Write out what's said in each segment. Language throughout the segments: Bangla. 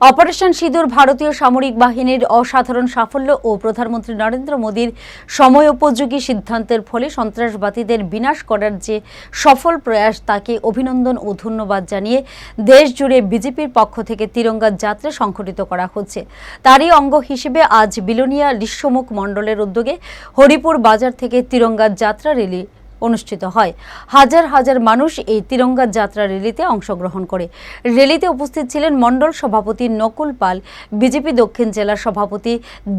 অপারেশন সিঁদুর ভারতীয় সামরিক বাহিনীর অসাধারণ সাফল্য ও প্রধানমন্ত্রী নরেন্দ্র মোদীর সময়োপযোগী সিদ্ধান্তের ফলে সন্ত্রাসবাদীদের বিনাশ করার যে সফল প্রয়াস তাকে অভিনন্দন ও ধন্যবাদ জানিয়ে দেশ জুড়ে বিজেপির পক্ষ থেকে তিরঙ্গা যাত্রা সংঘটিত করা হচ্ছে। তারই অঙ্গ হিসেবে আজ বিলোনিয়া বিশ্বমুখ মণ্ডলের উদ্যোগে হরিপুর বাজার থেকে তিরঙ্গা যাত্রা র্যালি অনুষ্ঠিত হয়। হাজার হাজার মানুষ এই তিরঙ্গা যাত্রা র্যালিতে অংশগ্রহণ করে। র্যালিতে উপস্থিত ছিলেন মণ্ডল সভাপতি নকুল পাল, বিজেপি দক্ষিণ জেলার সভাপতি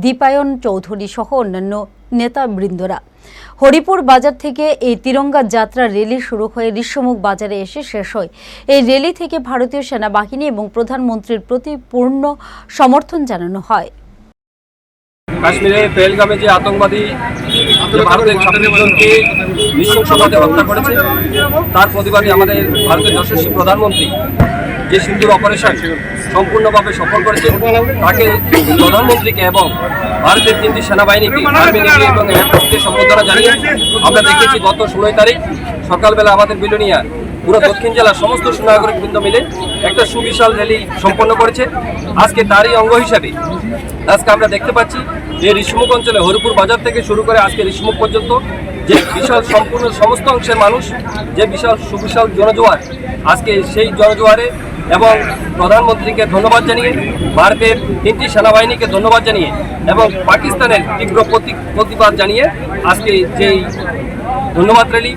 দীপায়ন চৌধুরী সহ অন্যান্য নেতাবৃন্দরা। হরিপুর বাজার থেকে এই তিরঙ্গা যাত্রা রেলি শুরু হয়ে ঋষ্যমুখ বাজারে এসে শেষ হয়। এই রেলি থেকে ভারতীয় সেনাবাহিনী এবং প্রধানমন্ত্রীর প্রতি পূর্ণ সমর্থন জানানো হয়। কাশ্মীরে পেহেলগামে যে আতঙ্কবাদী ভারতের ছাব্বিশ নৃশংসভাবে হত্যা করেছে। তার প্রতিবাদে আমাদের ভারতের যশস্বী প্রধানমন্ত্রী যে সিন্দুর অপারেশন সম্পূর্ণভাবে সফল করেছে, তাকে প্রধানমন্ত্রীকে এবং ভারতের তিনটি সেনাবাহিনীকে এবং এয়ারফোর্সকে সম্বোধনা জানিয়ে আমরা দেখেছি গত ষোলোই তারিখ সকালবেলা আমাদের বিলোনিয়া পুরো দক্ষিণ জেলার সমস্ত সুনাগরিক বৃন্দ মিলে একটা সুবিশাল র্যালি সম্পন্ন করেছে। আজকে তারই অঙ্গ হিসাবে আজকে আমরা দেখতে পাচ্ছি যে ঋষিমুখ অঞ্চলে হরিপুর বাজার থেকে শুরু করে আজকে ঋষিমুখ পর্যন্ত যে বিশাল সম্পূর্ণ সমস্ত অংশের মানুষ, যে বিশাল সুবিশাল জনজোয়ার, আজকে সেই জনজোয়ারে এবং প্রধানমন্ত্রীকে ধন্যবাদ জানিয়ে, ভারতের তিনটি সেনাবাহিনীকে ধন্যবাদ জানিয়ে এবং পাকিস্তানের তীব্র প্রতি- প্রতিবাদ জানিয়ে আজকে যেই ধন্যবাদ র্যালি